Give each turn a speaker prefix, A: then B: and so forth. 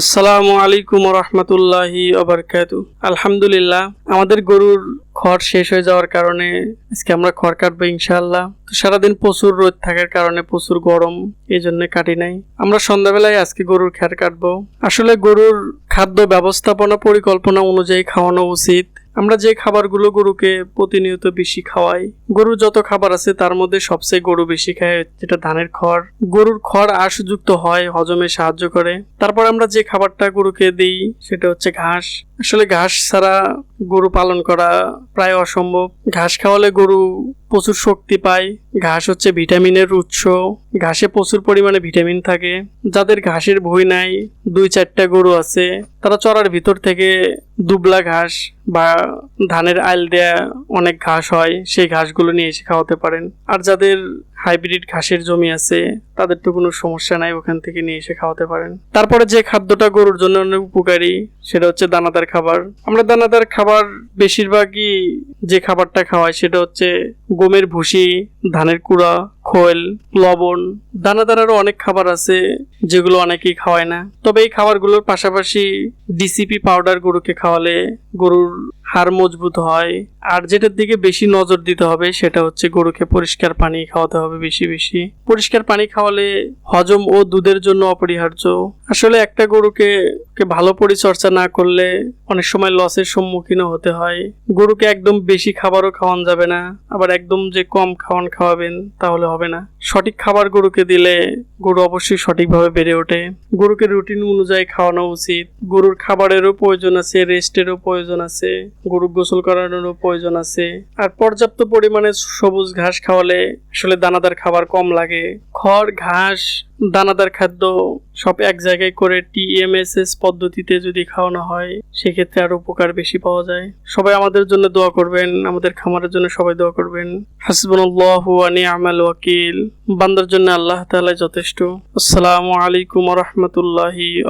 A: আসসালামু আলাইকুম রহমতুল্লাহি আলহামদুলিল্লাহ, আমাদের গরুর খড় শেষ হয়ে যাওয়ার কারণে আজকে আমরা খড় কাটবো ইনশাল্লাহ তো সারাদিন প্রচুর রোদ থাকার কারণে প্রচুর গরম, এই জন্য কাটি নাই। আমরা সন্ধ্যাবেলায় আজকে গরুর খ্যার কাটবো। আসলে গরুর খাদ্য ব্যবস্থাপনা পরিকল্পনা অনুযায়ী খাওয়ানো উচিত। আমরা যে খাবারগুলো গরুকে প্রতিনিয়ত বেশি খাওয়াই, গরুর যত খাবার আছে তার মধ্যে সবচেয়ে গরু বেশি খায়, যেটা ধানের খড়। গরুর খড় আশযুক্ত হয়, হজমে সাহায্য করে। তারপর আমরা যে খাবারটা গরুকে দিই, সেটা হচ্ছে ঘাস। আসলে ঘাস ছাড়া গরু পালন করা প্রায় অসম্ভব। ঘাস খাওয়ালে গরু প্রচুর শক্তি পায়। ঘাস হচ্ছে ভিটামিনের উৎস। ঘাসে প্রচুর পরিমাণে ভিটামিন থাকে। যাদের ঘাসের ভুঁই নাই, দুই চারটা গরু আছে, তারা চড়ার ভিতর থেকে দুবলা ঘাস বা ধানের আইল দেয়া অনেক ঘাস হয়, সেই ঘাসগুলো নিয়ে এসে খাওয়াতে পারেন। আর যাদের হাইব্রিড ঘাসের জমি আছে তাদের তো কোনো সমস্যা নাই ওখান থেকে নিয়ে এসে খাওয়াতে পারেন। তারপরে যে খাদ্যটা গরুর জন্য অনেক উপকারী, সেটা হচ্ছে দানাদার খাবার। আমরা দানাদার খাবার বেশিরভাগই যে খাবারটা খাওয়াই সেটা হচ্ছে গমের ভুসি, ধানের কুড়া, খোল, লবণ। দানাদার আরও অনেক খাবার আছে যেগুলো অনেকেই খাওয়ায় না। তবে এই খাবারগুলোর পাশাপাশি ডিসিপি পাউডার গরুকে খাওয়ালে গরুর হাড় মজবুত হয়। আর যেটার দিকে বেশি নজর দিতে হবে সেটা হচ্ছে গরুকে পরিষ্কার পানি খাওয়াতে হবে বেশি বেশি। পরিষ্কার পানি খাওয়ালে হজম ও দুধের জন্য অপরিহার্য। আসলে একটা গরুকে ভালো পরিচর্যা না করলে অনেক সময় লসের সম্মুখীনও হতে হয়। গরুকে একদম বেশি খাবারও খাওয়ান যাবে না। আবার একদম যে কম খাওয়ান খাওয়াবেন তাহলে হবে না। সঠিক খাবার গরুকে দিলে গরু অবশ্যই সঠিকভাবে বেড়ে ওঠে। গরুকে রুটিন অনুযায়ী খাওয়ানো উচিত। গরুর খাবারেরও প্রয়োজন আছে, রেস্টেরও প্রয়োজন আছে। গরু গোসল করানোরও প্রয়োজন আছে। আর পর্যাপ্ত পরিমাণে সবুজ ঘাস খাওয়ালে আসলে দানাদার খাবার কম লাগে। খড়, ঘাস, দানাদার খাদ্য সব এক জায়গায় করে টিএমএসএস পদ্ধতিতে যদি খাওয়ানো হয়, সেক্ষেত্রে আরও উপকার বেশি পাওয়া যায়। সবাই আমাদের জন্য দোয়া করবেন, আমাদের খামারের জন্য সবাই দোয়া করবেন। হাসবুল্লাহ আনি আমাল ওয়াকিল। বান্দার জন্য আল্লাহ তাআলা যথেষ্ট। আসসালামু আলাইকুম রহমতুল্লাহি